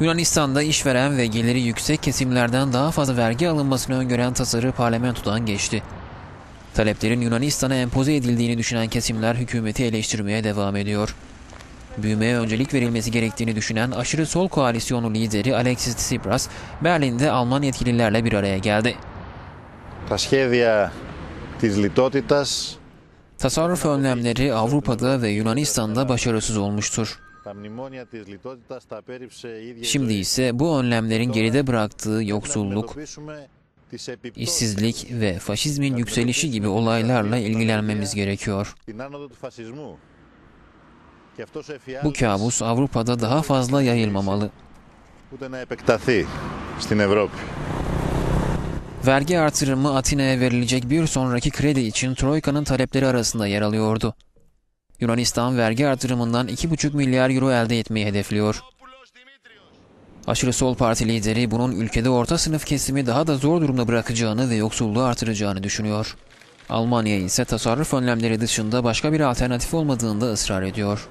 Yunanistan'da işveren ve geliri yüksek kesimlerden daha fazla vergi alınmasını öngören tasarı parlamentodan geçti. Taleplerin Yunanistan'a empoze edildiğini düşünen kesimler hükümeti eleştirmeye devam ediyor. Büyümeye öncelik verilmesi gerektiğini düşünen aşırı sol koalisyonu lideri Alexis Tsipras, Berlin'de Alman yetkililerle bir araya geldi. Τα σχέδια της λιτότητας, Tasarruf önlemleri Avrupa'da ve Yunanistan'da başarısız olmuştur. Şimdi ise bu önlemlerin geride bıraktığı yoksulluk, işsizlik ve faşizmin yükselişi gibi olaylarla ilgilenmemiz gerekiyor. Bu kabus Avrupa'da daha fazla yayılmamalı. Vergi artırımı Atina'ya verilecek bir sonraki kredi için Troika'nın talepleri arasında yer alıyordu. Yunanistan vergi artırımından 2,5 milyar euro elde etmeyi hedefliyor. Aşırı sol parti lideri bunun ülkede orta sınıf kesimi daha da zor durumda bırakacağını ve yoksulluğu artıracağını düşünüyor. Almanya ise tasarruf önlemleri dışında başka bir alternatif olmadığında ısrar ediyor.